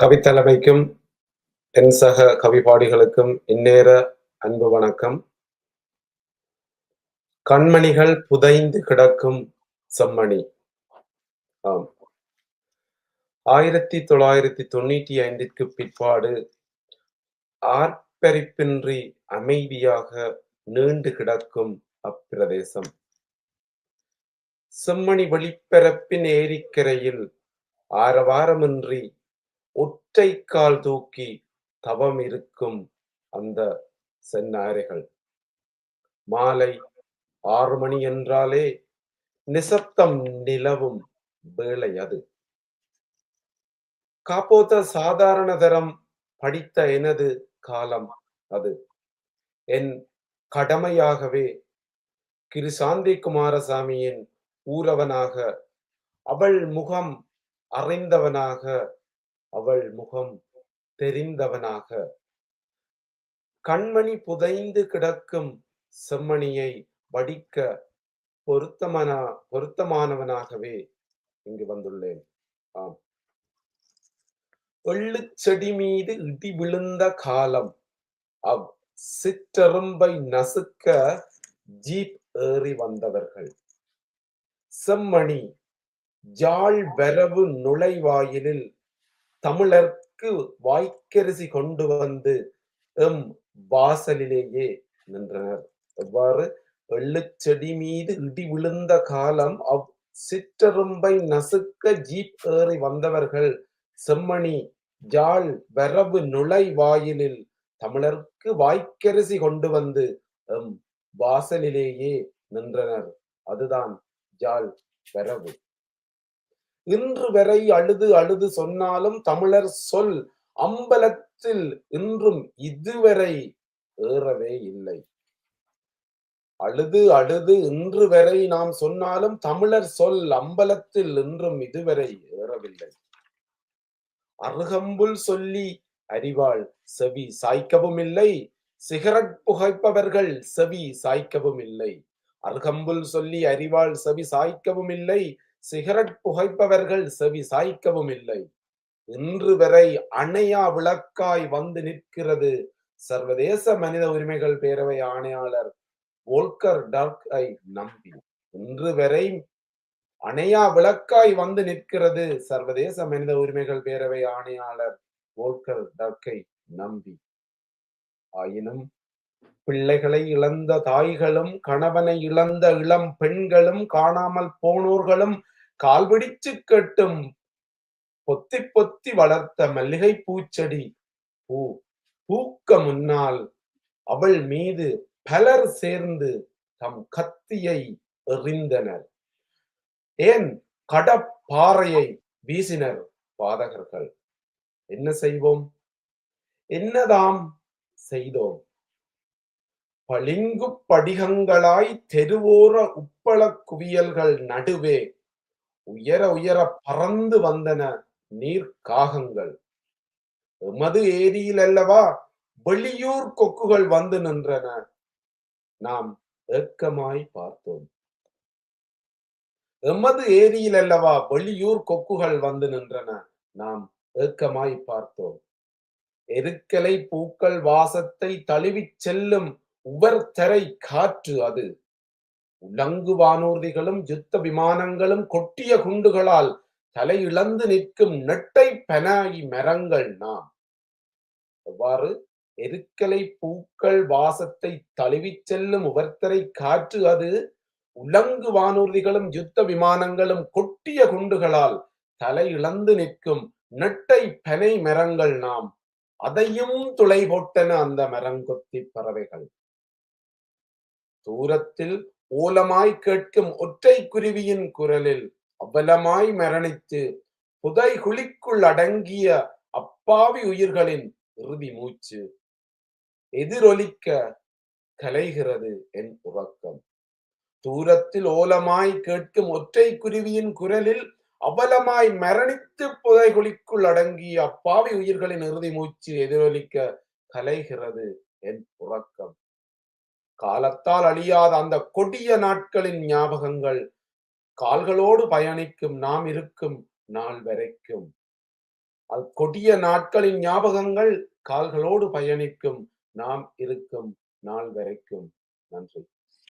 கவித்தலைமைக்கும் தென்சக சக கவிபாடிகளுக்கும் இந்நேர அன்பு வணக்கம். கண்மணிகள் புதைந்து கிடக்கும் செம்மணி. ஆம். ஆயிரத்தி தொள்ளாயிரத்தி தொண்ணூற்றி ஐந்திற்கு பிற்பாடு ஆர்ப்பரிப்பின்றி அமைதியாக நீண்டு கிடக்கும் அப்பிரதேசம். செம்மணி வெளிப்பரப்பின் ஏரிக்கரையில் ஆரவாரமின்றி ஒற்றை கால் தூக்கி தவம் இருக்கும் அந்த சென்னாரைகள் மாலை ஆறு மணி என்றாலே நிசப்தம் நிலவும் வேளை அது. காப்போத்த சாதாரண தரம் படித்த எனது காலம் அது. என் கடமையாகவே கிருசாந்தி குமாரசாமியின் ஊரவனாக அவள் முகம் அறிந்தவனாக அவள் முகம் தெரிந்தவனாக. கண்மணி புதைந்து கிடக்கும் செம்மணியை வடிக்க பொருத்தமான பொருத்தமானவனாகவே இங்கு வந்துள்ளேன். ஆம். செடி மீது இடி விழுந்த காலம். அவ் சிற்றரும்பை நசுக்க ஜீப் ஏறி வந்தவர்கள். செம்மணி ஜாழ் வரவு நுழைவாயிலில் தமிழர்க்கு வாய்க்கரிசி கொண்டு வந்து எம் வாசலிலேயே நின்றனர். எவ்வாறு வெள்ளுச்செடி மீது இடி விழுந்த காலம் அவ் சிற்றரும்பை நசுக்க ஜீப் ஏறி வந்தவர்கள் செம்மணி ஜாழ் வரவு நுழைவாயிலில் தமிழர்க்கு வாய்க்கரிசி கொண்டு வந்து எம் வாசலிலேயே நின்றனர். அதுதான் ஜாழ் வரவு. இன்று வரை அழுது அழுது சொன்னாலும் தமிழர் சொல் அம்பலத்தில் இன்றும் இதுவரை ஏறவே இல்லை. அழுது அழுது இன்று வரை நாம் சொன்னாலும் தமிழர் சொல் அம்பலத்தில் இன்றும் இதுவரை ஏறவில்லை. அருகம்புல் சொல்லி அறிவாள் செவி சாய்க்கவும் இல்லை. சிகரெட் புகைப்பவர்கள் செவி சாய்க்கவும் இல்லை. அருகம்புல் சொல்லி அறிவாள் செவி சாய்க்கவும் இல்லை. சிகரெட் புகைப்பவர்கள் செவி சாய்க்கவும் இல்லை. இன்று வரை அணையா விளக்காய் வந்து நிற்கிறது. சர்வதேச மனித உரிமைகள் பேரவை ஆணையாளர் வோல்கர் டர்க்கை நம்பி. இன்று வரை அணையா விளக்காய் வந்து நிற்கிறது. சர்வதேச மனித உரிமைகள் பேரவை ஆணையாளர் வோல்கர் டர்க்கை நம்பி. ஆயினும் பிள்ளைகளை இழந்த தாய்களும் கணவனை இழந்த இளம் பெண்களும் காணாமல் போனோர்களும் கால்பிடிச்சு கட்டும் பொத்தி பொத்தி வளர்த்த மல்லிகை பூச்செடி. பூ பூக்க முன்னால் அவள் மீது பலர் சேர்ந்து தம் கத்தியை எறிந்தனர். ஏன் கடப்பாறையை வீசினர் பாதகர்கள் என்ன செய்வோம்? என்னதாம் செய்தோம்? பளிங்கு படிகங்களாய் தெருவோர உப்பள குவியல்கள் நடுவே உயர உயர பறந்து வந்தன நீர்க்காகங்கள். எமது ஏரியில் அல்லவா வெளியூர் கொக்குகள் வந்து நின்றன. நாம் ஏக்கமாய் பார்த்தோம். எமது ஏரியில் அல்லவா வெளியூர் கொக்குகள் வந்து நின்றன. நாம் ஏக்கமாய் பார்த்தோம். எருக்கலை பூக்கள் வாசத்தை தழுவிச் செல்லும் உவர்தரை காற்று அது. உலங்கு வானூர்திகளும் யுத்த விமானங்களும் கொட்டிய குண்டுகளால் தலையிழந்து நிற்கும் நெட்டை பெனாயி மரங்கள் நாம். அவ்வாறு எருக்கலை பூக்கள் வாசத்தை தழுவிச் செல்லும் உவர்த்தரை காற்று அது. உலங்கு வானூர்திகளும் யுத்த விமானங்களும் கொட்டிய குண்டுகளால் தலை இழந்து நிற்கும் நெட்டை பனை மரங்கள் நாம். அதையும் துளை போட்டன அந்த மரங்கொத்தி பறவைகள். தூரத்தில் ஓலமாய் கேட்கும் ஒற்றை குருவியின் குரலில் அவலமாய் மரணித்து புதை குழிக்குள் அடங்கிய அப்பாவி உயிர்களின் இறுதி மூச்சு. எதிரொலிக்க கலைகிறது என் உறக்கம். தூரத்தில் ஓலமாய் கேட்கும் ஒற்றை குருவியின் குரலில் அவலமாய் மரணித்து புதைகுலிக்குள் அடங்கிய அப்பாவி உயிர்களின் இறுதி மூச்சு எதிரொலிக்க கலைகிறது என் உறக்கம். காலத்தால் அழியாத அந்த கொடிய நாட்களின் ஞாபகங்கள் கால்களோடு பயணிக்கும் நாம் இருக்கும் நாள் வரைக்கும். அக்கொடிய நாட்களின் ஞாபகங்கள் கால்களோடு பயணிக்கும் நாம் இருக்கும் நாள் வரைக்கும். நன்றி.